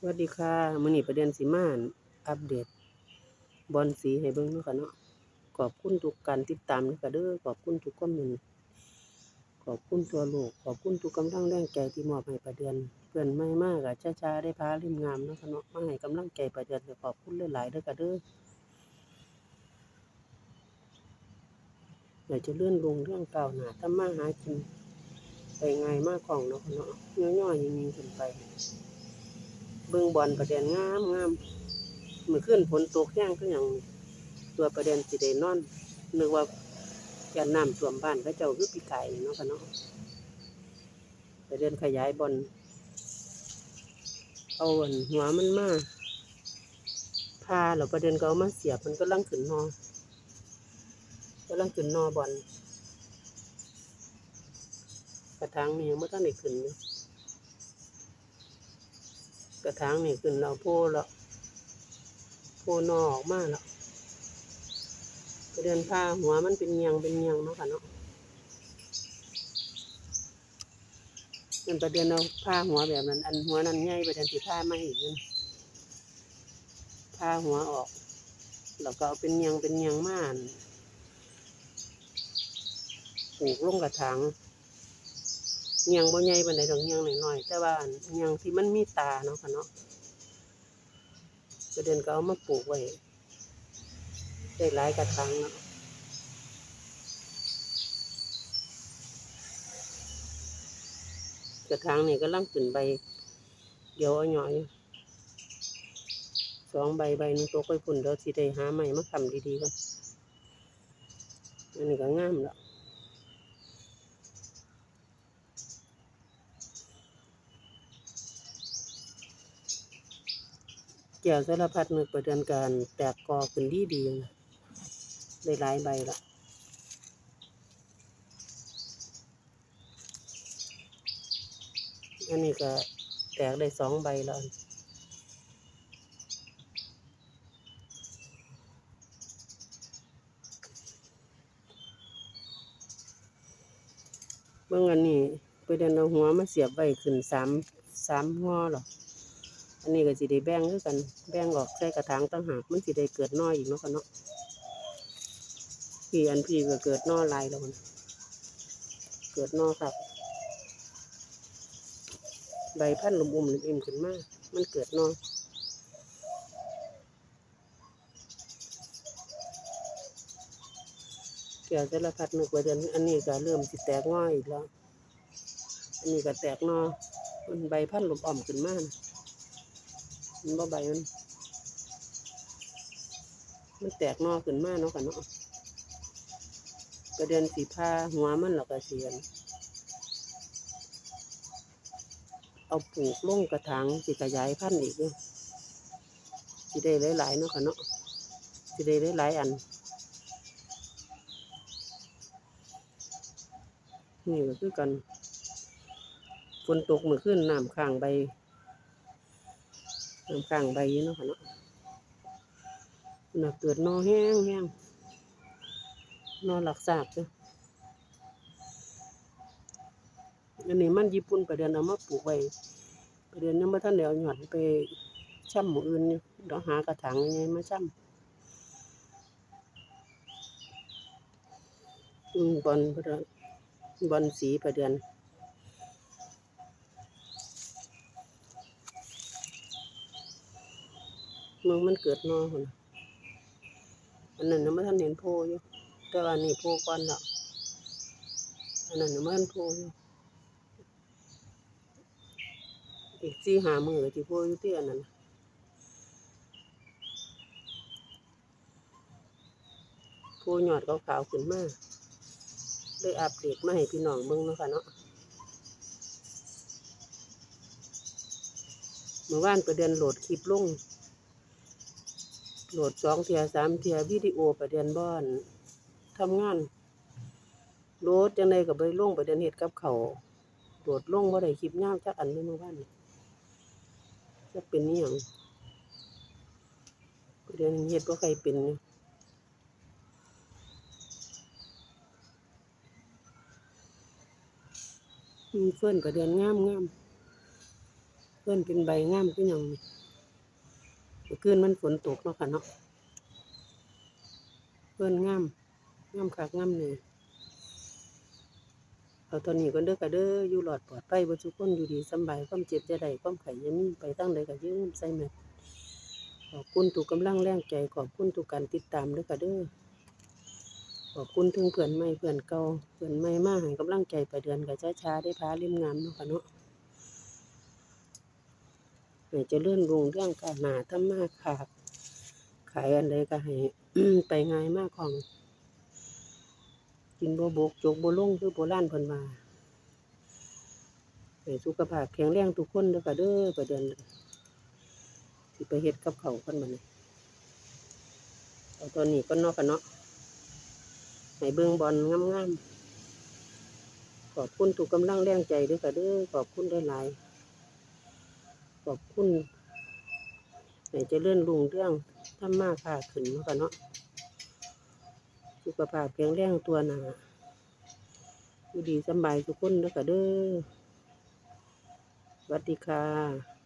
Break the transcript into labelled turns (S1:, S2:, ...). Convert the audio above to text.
S1: สวัสดีค่ะมื้อนี้ประเด็นสิมาอัปเดต บอลสีให้เบิ่งเนาะค่ะเนาะขอบคุณทุกการติดตามเด้อค่ะเด้อขอบคุณทุกคอมเมนต์ขอบคุณทั่วโลกขอบคุณทุกกำลังแรงใจที่มอบให้ประเดือนเพื่อนใหม่มากอะช้าๆได้พาริมงามเนาะค่ะเนาะมาให้กำลังใจประเดือนก็ขอบคุณหลายๆเด้อค่ะเด้ออยากจะเลื่อนลงเรื่องเก่าหนาถ้ามาหากินไปไงมากของเนาะค่ะเนาะย่อยๆยิงๆขึ้นไป เบิ่งบอลประเด็นงามงามเมื่อคืนฝนตกแห้งคือหยังตัวประเด็นสิได้นอนนึกว่าจะน้ำท่วมบ้านเขาเจ้าคือปีไก่เนาะค่ะเนาะประเด็นขยายบอลเอาหัวมันมาพาแล้วประเด็นก็เอามาเสียบมันก็ลังขึ้นนอก็ลังขึ้นนอบอลกระถางนี่ยังไม่ทันได้ขึ้นเลย ระถางนี่ขึ้นเราโพล้วโพนอออกมาแล้วประเด็นผ้าหัวมันเป็นเงียงเป็นเงียงเนาะค่ะเนาะเป็นประเด็นเอาผ้าหัวแบบนั้น อันหัวนั้นใหญ่ประเด็นที่ผ้าไมาอีกนั่นผ้าหัวออกแล้วก็เอาเป็นเงียงเป็นเงียงม่านปลูกลงกระถาง เงียงบ่ใหญ่ปานใดดอกเงียงน้อยๆแต่ว่าเงียงที่มันมีตาเนาะค่ะเนาะประเด็นก็เอามาปลูกไว้ได้หลายกระถางเนาะกระถางนี่ก็ลังขึ้นใบเดี๋ยวเอาหน่อยสองใบใบนึงตกไปพุ่นเดี๋ยวสิได้หาใหม่มาทำดีๆกันอันนี้ก็งามแล้ว ก้วสารพัดนึกประเด็นการแตกกอขึ้นดีดีนะได้หลายใบละอันนี้ก็แตกได้สองใบแล้วเมื่อวันนี้ไปเดินเอาหัวมาเสียบไว้ขึ้นสามสามหัวหรอ อันนี้ก็สิได้แบ่งคือกัน แบ่งออกใส่กระถางต่างหากมันสิได้เกิดน้อยอีกเนาะค่ะเนาะพี่อันพี่ก็เกิดน้อลายแล้วมันเกิดน้อครับ ใบพันธุ์ลมอุ่มลมอิ่มขึ้นมาก มันเกิดน้อแก้วสารพัดนึกว่าเดือนอันนี้ก็เริ่มสิแตกง่อยอีกแล้ว อันนี้ก็แตกนอมันใบพันธุ์ลมอ่อมขึ้นมานะ มันบ่ใบมัน มันแตกหนอขึ้นมาเนาะค่ะเนาะกระเดือนสีผ้าหัวมันแล้วก็เสียน เอาปลูกลงกระถางสิขยายพันธุ์อีกเด้อสิได้หลายๆเนาะค่ะเนาะสิได้หลายๆอันนี่ก็คือกันฝนตกเมื่อคืนน้ำข้างใบ น้ำข้างใบอยู่เนาะค่ะเนาะน่ะเกิดนอแห้งแห้งนอหลักสาบจ้ะอันนี้มันญี่ปุ่นประเดือนเอามาปลูกไว้ประเดือนยังไม่ทันเดียวหย่อดไปช่ำหมู่อื่นอยู่เดี๋ยวหากระถางยังไงมาช่ำอืมบอลประเดือนบอลสีประเดือน เมืองมันเกิดนอคนอันนั้นน่ะมันท่านเห็นโพอยู่แต่ว่านี่โพก่อนละอันนั้นน่ะมันโพอยู่อีกสี่หามือที่โพอยู่ที่อันนั้นโพหยอดขาวๆขึ้นมากได้อัปเดตมาให้พี่น้องเบิ่งเนะค่ะเนาะเมื่อวานประเด็นโหลดคลิปลง โหลดสองเทียสามเทียวิดีโอประเด็นบ้านทำงานโหลดจังไดก็ไปลงประเด็นเฮ็ดกับเขาโหลดลงบ่าได้คลิปยาวจักอันเลยเมื่อวานจะเป็นอีหยังประเด็นเฮ็ดบ่ใครเป็นนี่อืมเฟิ่นประเด็นงามงามเพื่อนเป็นใบงามคือหยังนี่ เมื่อคืนมันฝนตกเนาะค่ะเนาะเพื่อนงามงามคักงามเนี่ยเอาตอนนี้ก็เด้อก็เด้ออยู่หลอดปลอดภัยบ่ทุกคนอยู่ดีสบายความเจ็บจะได้ความไข้จะมีไปตั้งใดก็ยืมใส่แมสขอบคุณทุกกำลังแรงใจขอบคุณทุกการติดตามเด้อค่ะเด้อขอบคุณถึงเพื่อนใหม่เพื่อนเก่าเพื่อนใหม่มาให้กำลังใจไปเดือนก็ช้าๆได้พาเล่มงามเนาะค่ะเนาะ ให้เจะเลื่อนลงเรื่องการหนาถ้ามากขาดขายอันใดก็ให้ไปง่ายมากของ กินบ่บกจกบ่ลงคือโบราณเพิ่นว่าให้สุขภาพแข็งแรงทุกคนเด้อค่ะเด้อประเดือนสิไปเฮ็ดกับเขาวกันบัดนี้เอาตอนนี้ก็นอกกันเนาะให้เบิ่งบอลงามๆขอบคุณทุกกำลังแรงใจเด้อค่ะเด้อขอบคุณได้หลาย อบคุณให้เจะเลื่อนลุงเรื่องทำมาพาขึ้นมากันเนาะสุขภาพแข็งแรงตัวหนาอยู่ดีสบายทุกคนแล้วก็เด้อสวัสดีค่ะ